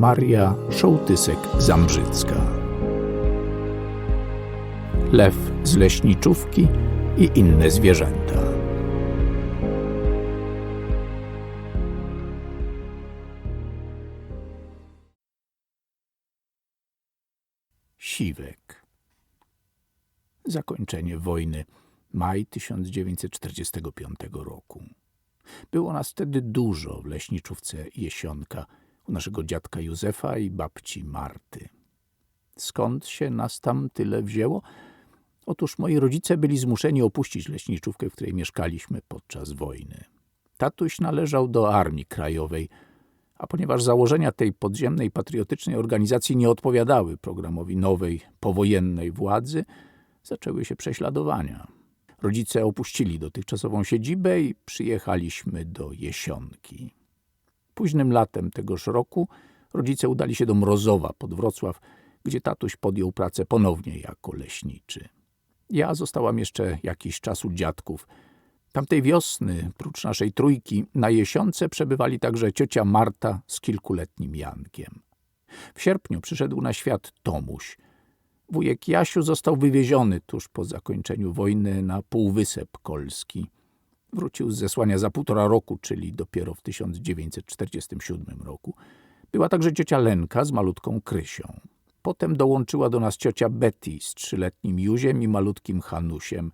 Maria Szołtysek-Zambrzycka. Lew z leśniczówki i inne zwierzęta. Siwek. Zakończenie wojny. Maj 1945 roku. Było nas wtedy dużo w leśniczówce Jesionka, naszego dziadka Józefa i babci Marty. Skąd się nas tam tyle wzięło? Otóż moi rodzice byli zmuszeni opuścić leśniczówkę, w której mieszkaliśmy podczas wojny. Tatuś należał do Armii Krajowej, a ponieważ założenia tej podziemnej, patriotycznej organizacji nie odpowiadały programowi nowej, powojennej władzy, zaczęły się prześladowania. Rodzice opuścili dotychczasową siedzibę i przyjechaliśmy do Jesionki. Późnym latem tegoż roku rodzice udali się do Mrozowa pod Wrocław, gdzie tatuś podjął pracę ponownie jako leśniczy. Ja zostałam jeszcze jakiś czas u dziadków. Tamtej wiosny, prócz naszej trójki, na Jesionce przebywali także ciocia Marta z kilkuletnim Jankiem. W sierpniu przyszedł na świat Tomuś. Wujek Jasiu został wywieziony tuż po zakończeniu wojny na Półwysep Kolski. Wrócił z zesłania za półtora roku, czyli dopiero w 1947 roku. Była także ciocia Lenka z malutką Krysią. Potem dołączyła do nas ciocia Betty z trzyletnim Józiem i malutkim Hanusiem.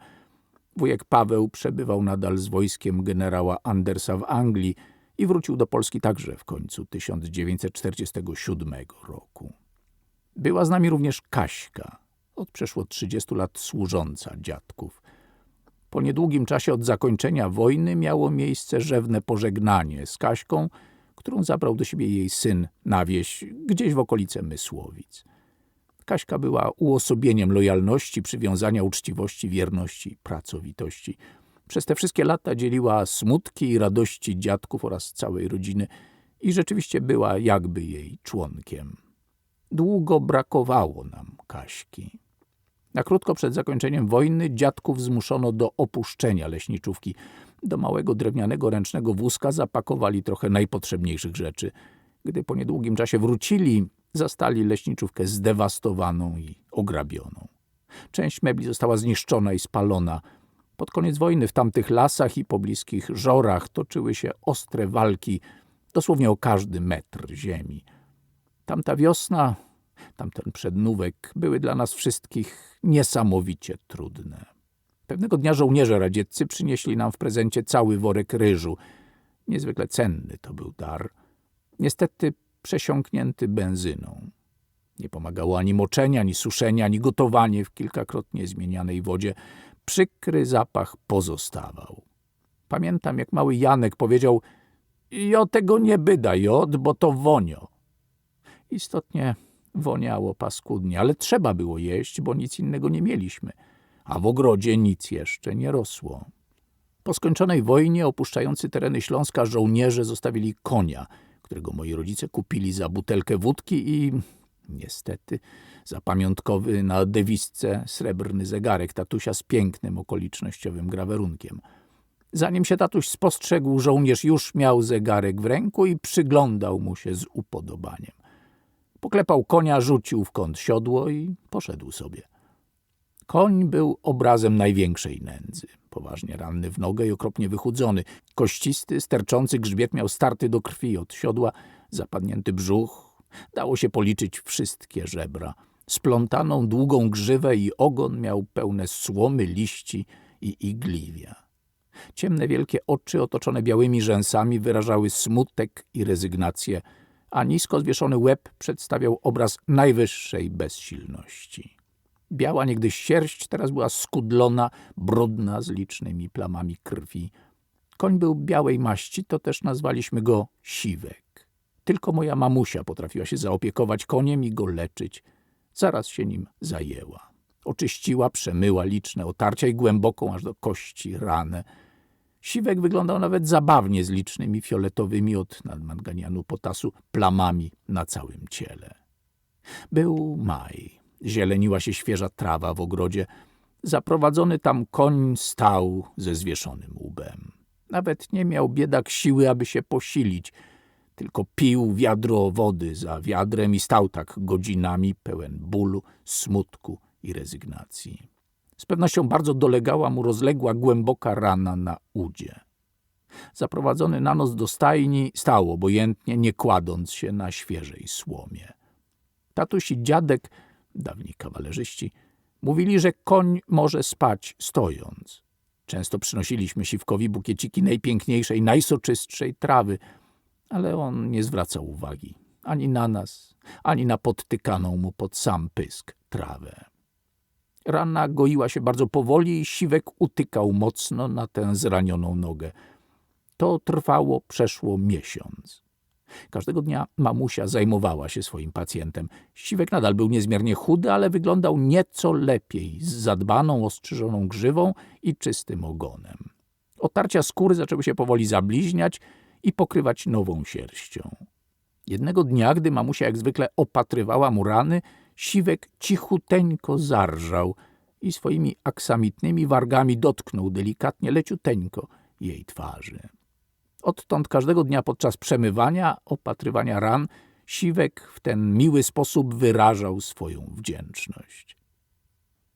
Wujek Paweł przebywał nadal z wojskiem generała Andersa w Anglii i wrócił do Polski także w końcu 1947 roku. Była z nami również Kaśka, od przeszło 30 lat służąca dziadków. Po niedługim czasie od zakończenia wojny miało miejsce rzewne pożegnanie z Kaśką, którą zabrał do siebie jej syn na wieś, gdzieś w okolice Mysłowic. Kaśka była uosobieniem lojalności, przywiązania, uczciwości, wierności pracowitości. Przez te wszystkie lata dzieliła smutki i radości dziadków oraz całej rodziny i rzeczywiście była jakby jej członkiem. Długo brakowało nam Kaśki. Na krótko przed zakończeniem wojny dziadków zmuszono do opuszczenia leśniczówki. Do małego drewnianego ręcznego wózka zapakowali trochę najpotrzebniejszych rzeczy. Gdy po niedługim czasie wrócili, zastali leśniczówkę zdewastowaną i ograbioną. Część mebli została zniszczona i spalona. Pod koniec wojny w tamtych lasach i pobliskich żorach toczyły się ostre walki, dosłownie o każdy metr ziemi. Tamta wiosna, tamten przednówek były dla nas wszystkich niesamowicie trudne. Pewnego dnia żołnierze radzieccy przynieśli nam w prezencie cały worek ryżu. Niezwykle cenny to był dar. Niestety przesiąknięty benzyną. Nie pomagało ani moczenie, ani suszenie, ani gotowanie w kilkakrotnie zmienianej wodzie. Przykry zapach pozostawał. Pamiętam, jak mały Janek powiedział – jo tego nie byda, jod, bo to wonio. Istotnie woniało paskudnie, ale trzeba było jeść, bo nic innego nie mieliśmy, a w ogrodzie nic jeszcze nie rosło. Po skończonej wojnie, opuszczający tereny Śląska, żołnierze zostawili konia, którego moi rodzice kupili za butelkę wódki i niestety za pamiątkowy na dewizce srebrny zegarek tatusia z pięknym okolicznościowym grawerunkiem. Zanim się tatuś spostrzegł, żołnierz już miał zegarek w ręku i przyglądał mu się z upodobaniem. Poklepał konia, rzucił w kąt siodło i poszedł sobie. Koń był obrazem największej nędzy. Poważnie ranny w nogę i okropnie wychudzony. Kościsty, sterczący grzbiet miał starty do krwi od siodła, zapadnięty brzuch. Dało się policzyć wszystkie żebra. Splątaną, długą grzywę i ogon miał pełne słomy, liści i igliwia. Ciemne, wielkie oczy otoczone białymi rzęsami wyrażały smutek i rezygnację – a nisko zwieszony łeb przedstawiał obraz najwyższej bezsilności. Biała niegdyś sierść teraz była skudlona, brudna, z licznymi plamami krwi. Koń był białej maści, to też nazwaliśmy go Siwek. Tylko moja mamusia potrafiła się zaopiekować koniem i go leczyć. Zaraz się nim zajęła. Oczyściła, przemyła liczne otarcia i głęboką aż do kości ranę – Siwek wyglądał nawet zabawnie z licznymi fioletowymi od nadmanganianu potasu plamami na całym ciele. Był maj. Zieleniła się świeża trawa w ogrodzie. Zaprowadzony tam koń stał ze zwieszonym łbem. Nawet nie miał biedak siły, aby się posilić. Tylko pił wiadro wody za wiadrem i stał tak godzinami pełen bólu, smutku i rezygnacji. Z pewnością bardzo dolegała mu rozległa, głęboka rana na udzie. Zaprowadzony na noc do stajni, stał obojętnie, nie kładąc się na świeżej słomie. Tatuś i dziadek, dawni kawalerzyści, mówili, że koń może spać stojąc. Często przynosiliśmy siwkowi bukieciki najpiękniejszej, najsoczystszej trawy, ale on nie zwracał uwagi ani na nas, ani na podtykaną mu pod sam pysk trawę. Rana goiła się bardzo powoli i siwek utykał mocno na tę zranioną nogę. To trwało przeszło miesiąc. Każdego dnia mamusia zajmowała się swoim pacjentem. Siwek nadal był niezmiernie chudy, ale wyglądał nieco lepiej, z zadbaną, ostrzyżoną grzywą i czystym ogonem. Otarcia skóry zaczęły się powoli zabliźniać i pokrywać nową sierścią. Jednego dnia, gdy mamusia jak zwykle opatrywała mu rany, Siwek cichuteńko zarżał i swoimi aksamitnymi wargami dotknął delikatnie, leciuteńko jej twarzy. Odtąd każdego dnia podczas przemywania, opatrywania ran, Siwek w ten miły sposób wyrażał swoją wdzięczność.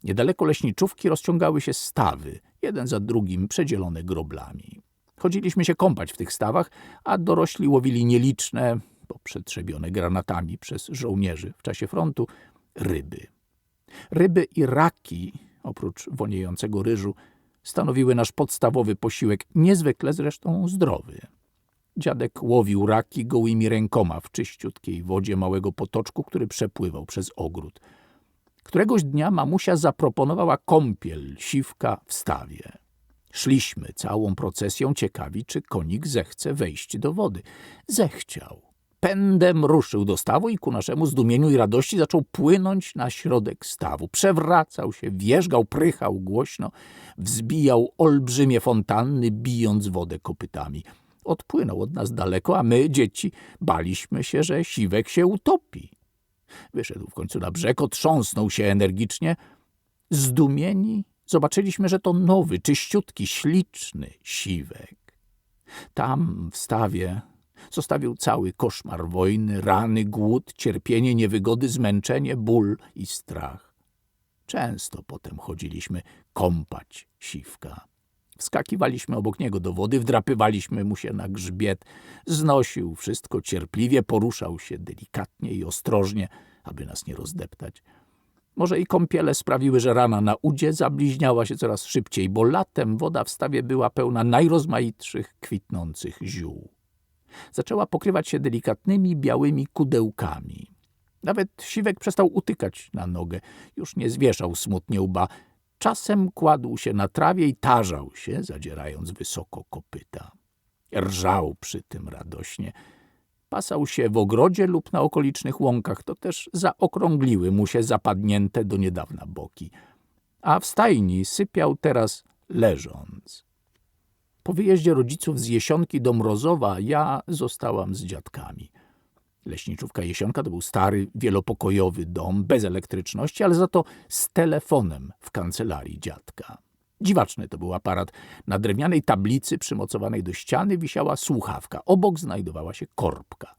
Niedaleko leśniczówki rozciągały się stawy, jeden za drugim przedzielone groblami. Chodziliśmy się kąpać w tych stawach, a dorośli łowili nieliczne, poprzetrzebione granatami przez żołnierzy w czasie frontu, ryby. Ryby i raki, oprócz woniejącego ryżu, stanowiły nasz podstawowy posiłek, niezwykle zresztą zdrowy. Dziadek łowił raki gołymi rękoma w czyściutkiej wodzie małego potoczku, który przepływał przez ogród. Któregoś dnia mamusia zaproponowała kąpiel siwka w stawie. Szliśmy całą procesją ciekawi, czy konik zechce wejść do wody. Zechciał. Pędem ruszył do stawu i ku naszemu zdumieniu i radości zaczął płynąć na środek stawu. Przewracał się, wierzgał, prychał głośno, wzbijał olbrzymie fontanny, bijąc wodę kopytami. Odpłynął od nas daleko, a my, dzieci, baliśmy się, że siwek się utopi. Wyszedł w końcu na brzeg, otrząsnął się energicznie. Zdumieni zobaczyliśmy, że to nowy, czyściutki, śliczny siwek. Tam, w stawie, zostawił cały koszmar wojny, rany, głód, cierpienie, niewygody, zmęczenie, ból i strach. Często potem chodziliśmy kąpać siwka. Wskakiwaliśmy obok niego do wody, wdrapywaliśmy mu się na grzbiet. Znosił wszystko cierpliwie, poruszał się delikatnie i ostrożnie, aby nas nie rozdeptać. Może i kąpiele sprawiły, że rana na udzie zabliźniała się coraz szybciej, bo latem woda w stawie była pełna najrozmaitszych kwitnących ziół. Zaczęła pokrywać się delikatnymi, białymi kudełkami. Nawet siwek przestał utykać na nogę, już nie zwieszał smutnie łba. Czasem kładł się na trawie i tarzał się, zadzierając wysoko kopyta. Rżał przy tym radośnie. Pasał się w ogrodzie lub na okolicznych łąkach, to też zaokrągliły mu się zapadnięte do niedawna boki. A w stajni sypiał teraz leżąc. Po wyjeździe rodziców z Jesionki do Mrozowa ja zostałam z dziadkami. Leśniczówka Jesionka to był stary, wielopokojowy dom, bez elektryczności, ale za to z telefonem w kancelarii dziadka. Dziwaczny to był aparat. Na drewnianej tablicy przymocowanej do ściany wisiała słuchawka. Obok znajdowała się korbka.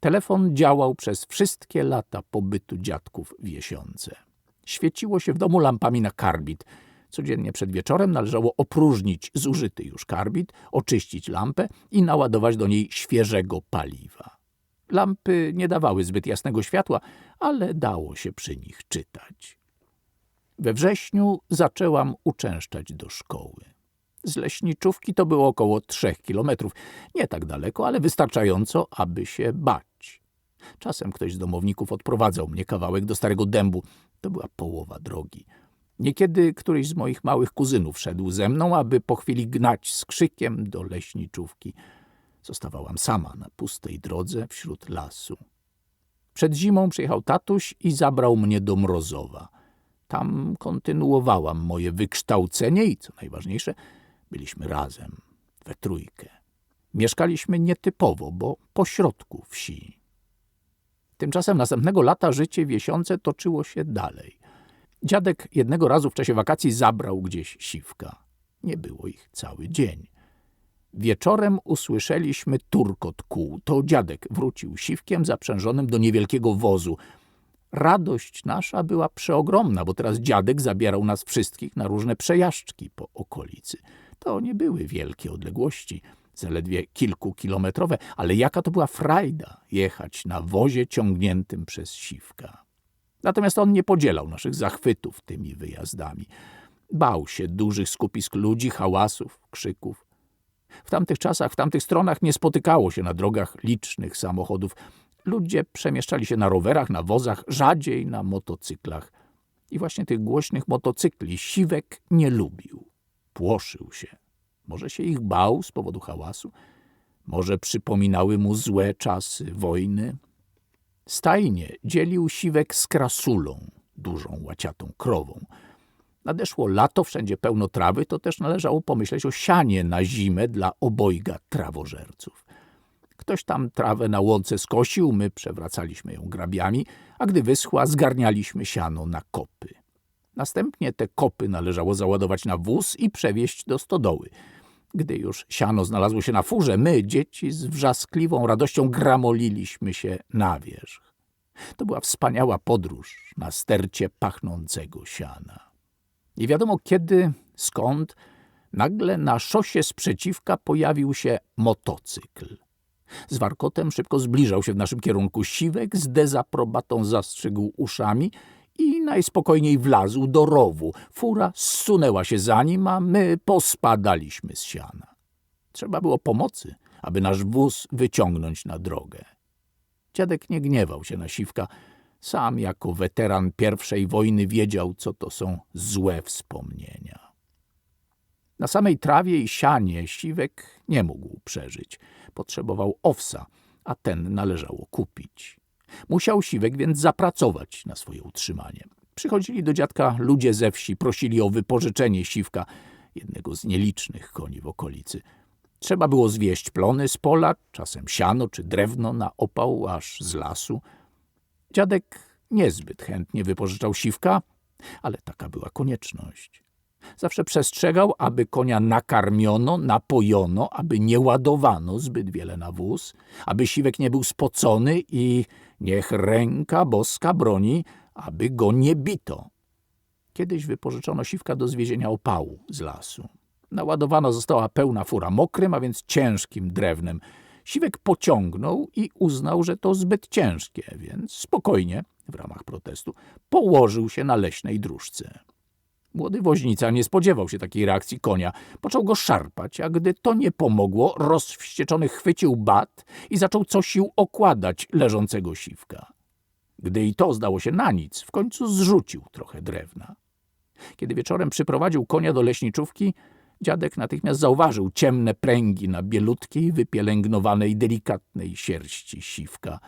Telefon działał przez wszystkie lata pobytu dziadków w Jesionce. Świeciło się w domu lampami na karbit. Codziennie przed wieczorem należało opróżnić zużyty już karbit, oczyścić lampę i naładować do niej świeżego paliwa. Lampy nie dawały zbyt jasnego światła, ale dało się przy nich czytać. We wrześniu zaczęłam uczęszczać do szkoły. Z leśniczówki to było około trzech kilometrów. Nie tak daleko, ale wystarczająco, aby się bać. Czasem ktoś z domowników odprowadzał mnie kawałek do Starego Dębu. To była połowa drogi. Niekiedy któryś z moich małych kuzynów szedł ze mną, aby po chwili gnać z krzykiem do leśniczówki. Zostawałam sama na pustej drodze wśród lasu. Przed zimą przyjechał tatuś i zabrał mnie do Mrozowa. Tam kontynuowałam moje wykształcenie i, co najważniejsze, byliśmy razem, we trójkę. Mieszkaliśmy nietypowo, bo pośrodku wsi. Tymczasem następnego lata życie wiesiące toczyło się dalej. Dziadek jednego razu w czasie wakacji zabrał gdzieś siwka. Nie było ich cały dzień. Wieczorem usłyszeliśmy turkot kół. To dziadek wrócił siwkiem zaprzężonym do niewielkiego wozu. Radość nasza była przeogromna, bo teraz dziadek zabierał nas wszystkich na różne przejażdżki po okolicy. To nie były wielkie odległości, zaledwie kilkukilometrowe, ale jaka to była frajda jechać na wozie ciągniętym przez siwka. Natomiast on nie podzielał naszych zachwytów tymi wyjazdami. Bał się dużych skupisk ludzi, hałasów, krzyków. W tamtych czasach, w tamtych stronach nie spotykało się na drogach licznych samochodów. Ludzie przemieszczali się na rowerach, na wozach, rzadziej na motocyklach. I właśnie tych głośnych motocykli Siwek nie lubił. Płoszył się. Może się ich bał z powodu hałasu, może przypominały mu złe czasy wojny. Stajnie dzielił Siwek z krasulą, dużą łaciatą krową. Nadeszło lato, wszędzie pełno trawy, to też należało pomyśleć o sianie na zimę dla obojga trawożerców. Ktoś tam trawę na łące skosił, my przewracaliśmy ją grabiami, a gdy wyschła, zgarnialiśmy siano na kopy. Następnie te kopy należało załadować na wóz i przewieźć do stodoły. Gdy już siano znalazło się na furze, my, dzieci, z wrzaskliwą radością gramoliliśmy się na wierzch. To była wspaniała podróż na stercie pachnącego siana. Nie wiadomo kiedy, skąd, nagle na szosie sprzeciwka pojawił się motocykl. Z warkotem szybko zbliżał się w naszym kierunku siwek, z dezaprobatą zastrzygł uszami i najspokojniej wlazł do rowu. Fura zsunęła się za nim, a my pospadaliśmy z siana. Trzeba było pomocy, aby nasz wóz wyciągnąć na drogę. Dziadek nie gniewał się na siwka. Sam jako weteran pierwszej wojny wiedział, co to są złe wspomnienia. Na samej trawie i sianie siwek nie mógł przeżyć. Potrzebował owsa, a ten należało kupić. Musiał siwek więc zapracować na swoje utrzymanie. Przychodzili do dziadka ludzie ze wsi, prosili o wypożyczenie siwka, jednego z nielicznych koni w okolicy. Trzeba było zwieść plony z pola, czasem siano czy drewno na opał aż z lasu. Dziadek niezbyt chętnie wypożyczał siwka, ale taka była konieczność. Zawsze przestrzegał, aby konia nakarmiono, napojono, aby nie ładowano zbyt wiele na wóz, aby siwek nie był spocony i niech ręka boska broni, aby go nie bito. Kiedyś wypożyczono siwka do zwiezienia opału z lasu. Naładowana została pełna fura mokrym, a więc ciężkim drewnem. Siwek pociągnął i uznał, że to zbyt ciężkie, więc spokojnie, w ramach protestu, położył się na leśnej dróżce. Młody woźnica nie spodziewał się takiej reakcji konia. Począł go szarpać, a gdy to nie pomogło, rozwścieczony chwycił bat i zaczął co sił okładać leżącego siwka. Gdy i to zdało się na nic, w końcu zrzucił trochę drewna. Kiedy wieczorem przyprowadził konia do leśniczówki, dziadek natychmiast zauważył ciemne pręgi na bielutkiej, wypielęgnowanej, delikatnej sierści siwka.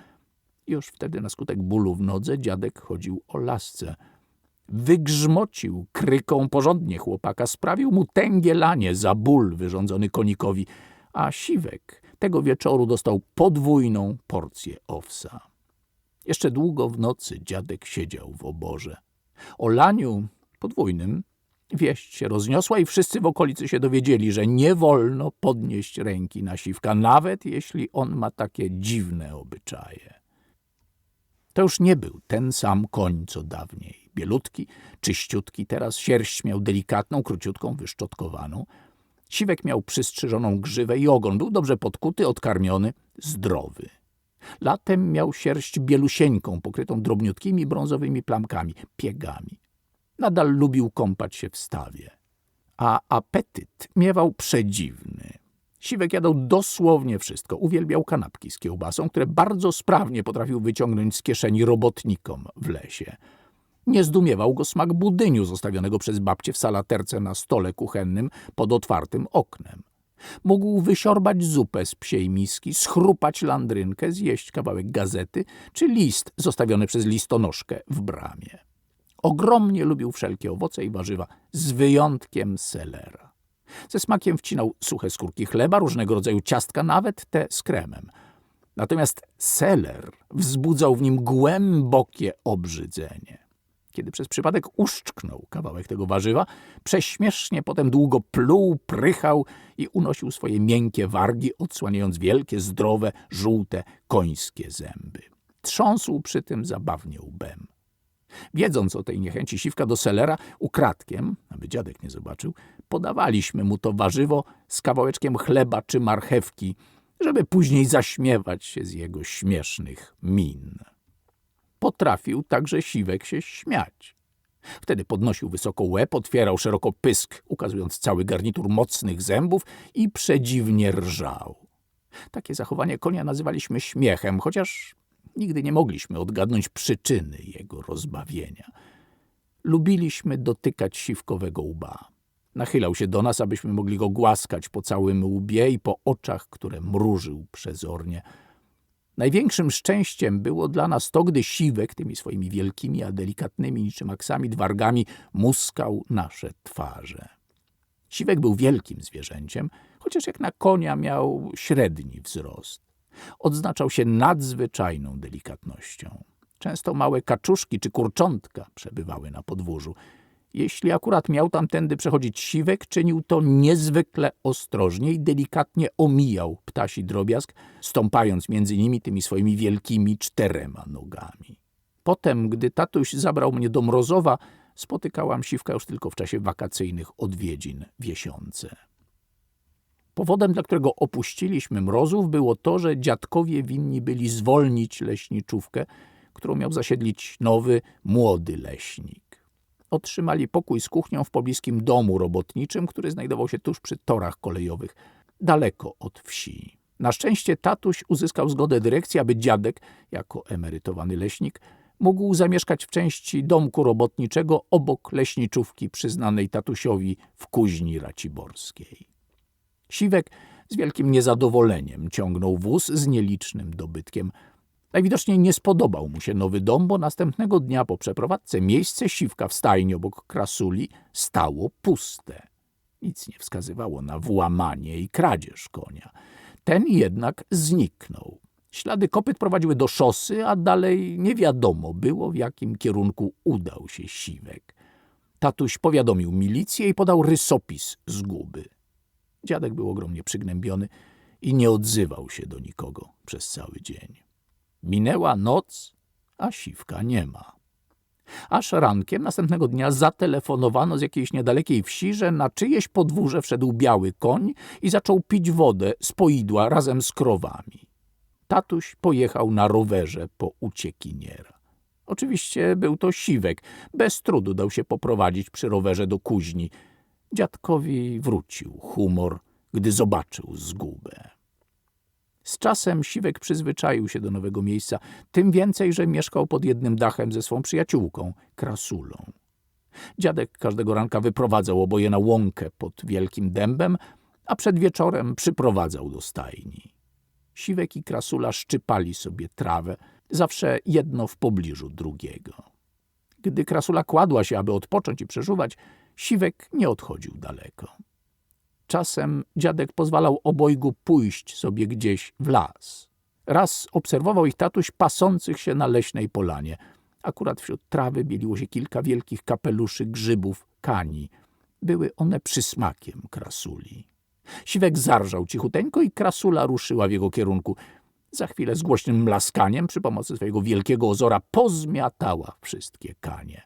Już wtedy na skutek bólu w nodze dziadek chodził o lasce – wygrzmocił kryką porządnie chłopaka, sprawił mu tęgielanie za ból wyrządzony konikowi, a Siwek tego wieczoru dostał podwójną porcję owsa. Jeszcze długo w nocy dziadek siedział w oborze. O laniu podwójnym wieść się rozniosła i wszyscy w okolicy się dowiedzieli, że nie wolno podnieść ręki na siwka, nawet jeśli on ma takie dziwne obyczaje. To już nie był ten sam koń, co dawniej. Bielutki, czyściutki, teraz sierść miał delikatną, króciutką, wyszczotkowaną. Siwek miał przystrzyżoną grzywę i ogon. Był dobrze podkuty, odkarmiony, zdrowy. Latem miał sierść bielusieńką, pokrytą drobniutkimi brązowymi plamkami, piegami. Nadal lubił kąpać się w stawie. A apetyt miewał przedziwny. Siwek jadał dosłownie wszystko. Uwielbiał kanapki z kiełbasą, które bardzo sprawnie potrafił wyciągnąć z kieszeni robotnikom w lesie. Nie zdumiewał go smak budyniu zostawionego przez babcię w salaterce na stole kuchennym pod otwartym oknem. Mógł wysiorbać zupę z psiej miski, schrupać landrynkę, zjeść kawałek gazety czy list zostawiony przez listonoszkę w bramie. Ogromnie lubił wszelkie owoce i warzywa, z wyjątkiem selera. Ze smakiem wcinał suche skórki chleba, różnego rodzaju ciastka, nawet te z kremem. Natomiast seler wzbudzał w nim głębokie obrzydzenie. Kiedy przez przypadek uszczknął kawałek tego warzywa, prześmiesznie potem długo pluł, prychał i unosił swoje miękkie wargi, odsłaniając wielkie, zdrowe, żółte, końskie zęby. Trząsł przy tym zabawnie łbem. Wiedząc o tej niechęci siwka do selera, ukradkiem, aby dziadek nie zobaczył, podawaliśmy mu to warzywo z kawałeczkiem chleba czy marchewki, żeby później zaśmiewać się z jego śmiesznych min. Potrafił także siwek się śmiać. Wtedy podnosił wysoko łeb, otwierał szeroko pysk, ukazując cały garnitur mocnych zębów i przedziwnie rżał. Takie zachowanie konia nazywaliśmy śmiechem, chociaż nigdy nie mogliśmy odgadnąć przyczyny jego rozbawienia. Lubiliśmy dotykać siwkowego łba. Nachylał się do nas, abyśmy mogli go głaskać po całym łbie i po oczach, które mrużył przezornie. Największym szczęściem było dla nas to, gdy siwek tymi swoimi wielkimi, a delikatnymi niczym aksami dwargami muskał nasze twarze. Siwek był wielkim zwierzęciem, chociaż jak na konia miał średni wzrost. Odznaczał się nadzwyczajną delikatnością. Często małe kaczuszki czy kurczątka przebywały na podwórzu. Jeśli akurat miał tamtędy przechodzić siwek, czynił to niezwykle ostrożnie i delikatnie omijał ptasi drobiazg, stąpając między nimi tymi swoimi wielkimi czterema nogami. Potem, gdy tatuś zabrał mnie do Mrozowa, spotykałam siwka już tylko w czasie wakacyjnych odwiedzin w Jesiące. Powodem, dla którego opuściliśmy Mrozów, było to, że dziadkowie winni byli zwolnić leśniczówkę, którą miał zasiedlić nowy, młody leśnik otrzymali pokój z kuchnią w pobliskim domu robotniczym, który znajdował się tuż przy torach kolejowych, daleko od wsi. Na szczęście tatuś uzyskał zgodę dyrekcji, aby dziadek, jako emerytowany leśnik, mógł zamieszkać w części domku robotniczego obok leśniczówki przyznanej tatusiowi w Kuźni Raciborskiej. Siwek z wielkim niezadowoleniem ciągnął wóz z nielicznym dobytkiem – Najwidoczniej nie spodobał mu się nowy dom, bo następnego dnia po przeprowadzce miejsce siwka w stajni obok krasuli stało puste. Nic nie wskazywało na włamanie i kradzież konia. Ten jednak zniknął. Ślady kopyt prowadziły do szosy, a dalej nie wiadomo było, w jakim kierunku udał się siwek. Tatuś powiadomił milicję i podał rysopis zguby. Dziadek był ogromnie przygnębiony i nie odzywał się do nikogo przez cały dzień. Minęła noc, a siwka nie ma. Aż rankiem następnego dnia zatelefonowano z jakiejś niedalekiej wsi, że na czyjeś podwórze wszedł biały koń i zaczął pić wodę z poidła razem z krowami. Tatuś pojechał na rowerze po uciekiniera. Oczywiście był to siwek. Bez trudu dał się poprowadzić przy rowerze do kuźni. Dziadkowi wrócił humor, gdy zobaczył zgubę. Z czasem Siwek przyzwyczaił się do nowego miejsca, tym więcej, że mieszkał pod jednym dachem ze swą przyjaciółką, Krasulą. Dziadek każdego ranka wyprowadzał oboje na łąkę pod wielkim dębem, a przed wieczorem przyprowadzał do stajni. Siwek i Krasula szczypali sobie trawę, zawsze jedno w pobliżu drugiego. Gdy Krasula kładła się, aby odpocząć i przeżuwać, Siwek nie odchodził daleko. Czasem dziadek pozwalał obojgu pójść sobie gdzieś w las. Raz obserwował ich tatuś pasących się na leśnej polanie. Akurat wśród trawy bieliło się kilka wielkich kapeluszy grzybów kani. Były one przysmakiem krasuli. Siwek zarżał cichuteńko i krasula ruszyła w jego kierunku. Za chwilę z głośnym mlaskaniem przy pomocy swojego wielkiego ozora pozmiatała wszystkie kanie.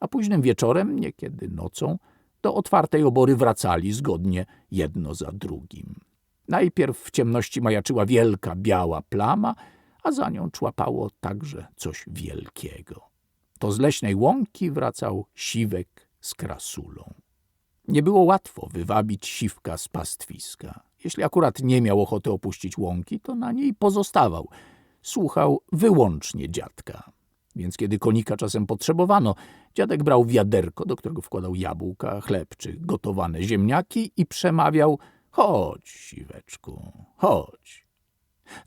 A późnym wieczorem, niekiedy nocą, do otwartej obory wracali zgodnie jedno za drugim. Najpierw w ciemności majaczyła wielka biała plama, a za nią człapało także coś wielkiego. To z leśnej łąki wracał siwek z krasulą. Nie było łatwo wywabić siwka z pastwiska. Jeśli akurat nie miał ochoty opuścić łąki, to na niej pozostawał. Słuchał wyłącznie dziadka. Więc kiedy konika czasem potrzebowano, dziadek brał wiaderko, do którego wkładał jabłka, chleb czy gotowane ziemniaki i przemawiał Chodź, siweczku, chodź.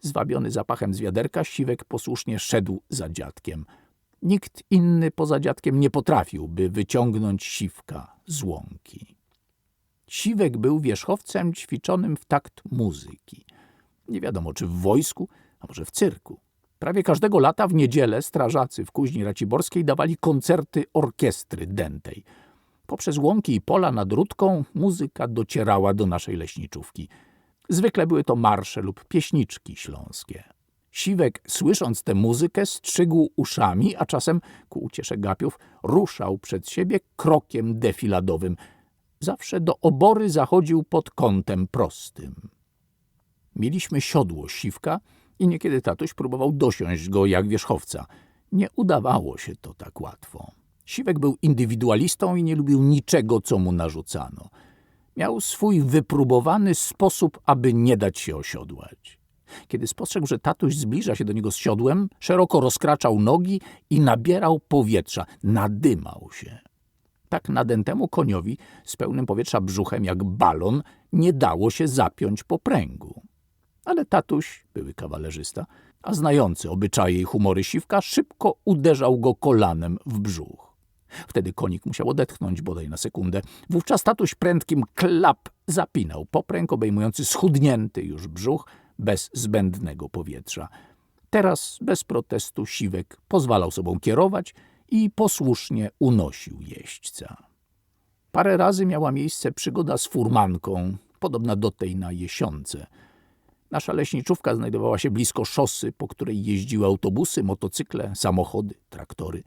Zwabiony zapachem z wiaderka, siwek posłusznie szedł za dziadkiem. Nikt inny poza dziadkiem nie potrafił, by wyciągnąć siwka z łąki. Siwek był wierzchowcem ćwiczonym w takt muzyki. Nie wiadomo, czy w wojsku, a może w cyrku. Prawie każdego lata w niedzielę strażacy w Kuźni Raciborskiej dawali koncerty orkiestry dętej. Poprzez łąki i pola nad Rudką muzyka docierała do naszej leśniczówki. Zwykle były to marsze lub pieśniczki śląskie. Siwek, słysząc tę muzykę, strzygł uszami, a czasem, ku uciesze gapiów, ruszał przed siebie krokiem defiladowym. Zawsze do obory zachodził pod kątem prostym. Mieliśmy siodło siwka i niekiedy tatuś próbował dosiąść go jak wierzchowca. Nie udawało się to tak łatwo. Siwek był indywidualistą i nie lubił niczego, co mu narzucano. Miał swój wypróbowany sposób, aby nie dać się osiodłać. Kiedy spostrzegł, że tatuś zbliża się do niego z siodłem, szeroko rozkraczał nogi i nabierał powietrza, nadymał się. Tak nadętemu koniowi z pełnym powietrza brzuchem jak balon nie dało się zapiąć po pręgu. Ale tatuś, były kawalerzysta, a znający obyczaje i humory siwka, szybko uderzał go kolanem w brzuch. Wtedy konik musiał odetchnąć bodaj na sekundę. Wówczas tatuś prędkim klap zapinał popręg obejmujący schudnięty już brzuch bez zbędnego powietrza. Teraz bez protestu siwek pozwalał sobą kierować i posłusznie unosił jeźdźca. Parę razy miała miejsce przygoda z furmanką, podobna do tej na Jesionce. Nasza leśniczówka znajdowała się blisko szosy, po której jeździły autobusy, motocykle, samochody, traktory.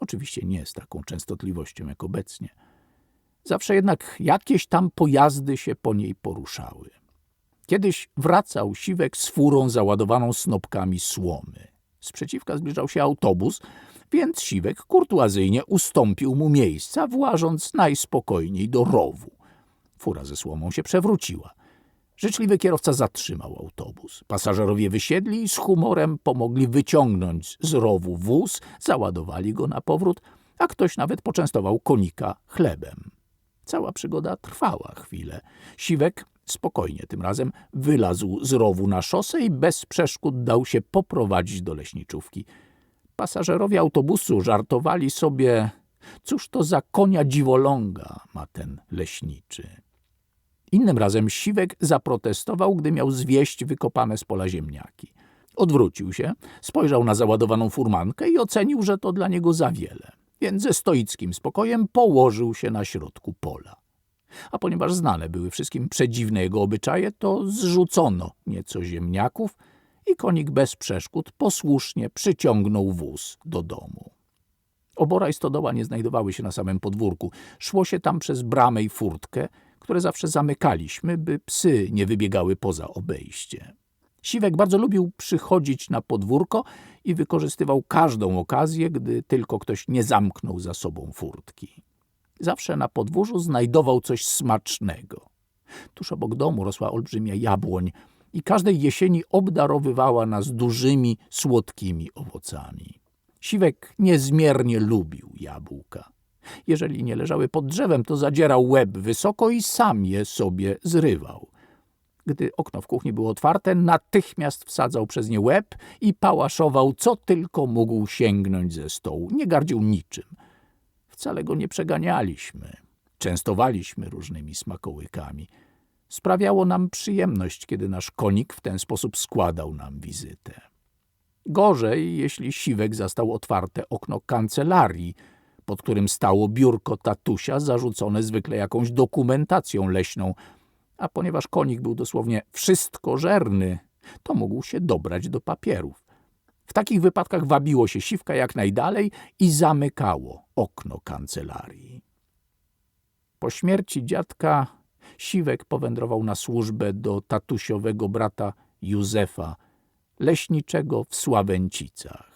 Oczywiście nie z taką częstotliwością jak obecnie. Zawsze jednak jakieś tam pojazdy się po niej poruszały. Kiedyś wracał Siwek z furą załadowaną snopkami słomy. Sprzeciwka zbliżał się autobus, więc Siwek kurtuazyjnie ustąpił mu miejsca, włażąc najspokojniej do rowu. Fura ze słomą się przewróciła. Życzliwy kierowca zatrzymał autobus. Pasażerowie wysiedli i z humorem pomogli wyciągnąć z rowu wóz, załadowali go na powrót, a ktoś nawet poczęstował konika chlebem. Cała przygoda trwała chwilę. Siwek spokojnie tym razem wylazł z rowu na szosę i bez przeszkód dał się poprowadzić do leśniczówki. Pasażerowie autobusu żartowali sobie, cóż to za konia dziwoląga ma ten leśniczy. Innym razem Siwek zaprotestował, gdy miał zwieść wykopane z pola ziemniaki. Odwrócił się, spojrzał na załadowaną furmankę i ocenił, że to dla niego za wiele. Więc ze stoickim spokojem położył się na środku pola. A ponieważ znane były wszystkim przedziwne jego obyczaje, to zrzucono nieco ziemniaków i konik bez przeszkód posłusznie przyciągnął wóz do domu. Obora i stodoła nie znajdowały się na samym podwórku. Szło się tam przez bramę i furtkę, które zawsze zamykaliśmy, by psy nie wybiegały poza obejście. Siwek bardzo lubił przychodzić na podwórko i wykorzystywał każdą okazję, gdy tylko ktoś nie zamknął za sobą furtki. Zawsze na podwórzu znajdował coś smacznego. Tuż obok domu rosła olbrzymia jabłoń i każdej jesieni obdarowywała nas dużymi, słodkimi owocami. Siwek niezmiernie lubił jabłka. Jeżeli nie leżały pod drzewem, to zadzierał łeb wysoko i sam je sobie zrywał. Gdy okno w kuchni było otwarte, natychmiast wsadzał przez nie łeb i pałaszował, co tylko mógł sięgnąć ze stołu. Nie gardził niczym. Wcale go nie przeganialiśmy. Częstowaliśmy różnymi smakołykami. Sprawiało nam przyjemność, kiedy nasz konik w ten sposób składał nam wizytę. Gorzej, jeśli Siwek zastał otwarte okno kancelarii, pod którym stało biurko tatusia zarzucone zwykle jakąś dokumentacją leśną, a ponieważ konik był dosłownie wszystkożerny, to mógł się dobrać do papierów. W takich wypadkach wabiło się siwka jak najdalej i zamykało okno kancelarii. Po śmierci dziadka Siwek powędrował na służbę do tatusiowego brata Józefa, leśniczego w Sławęcicach.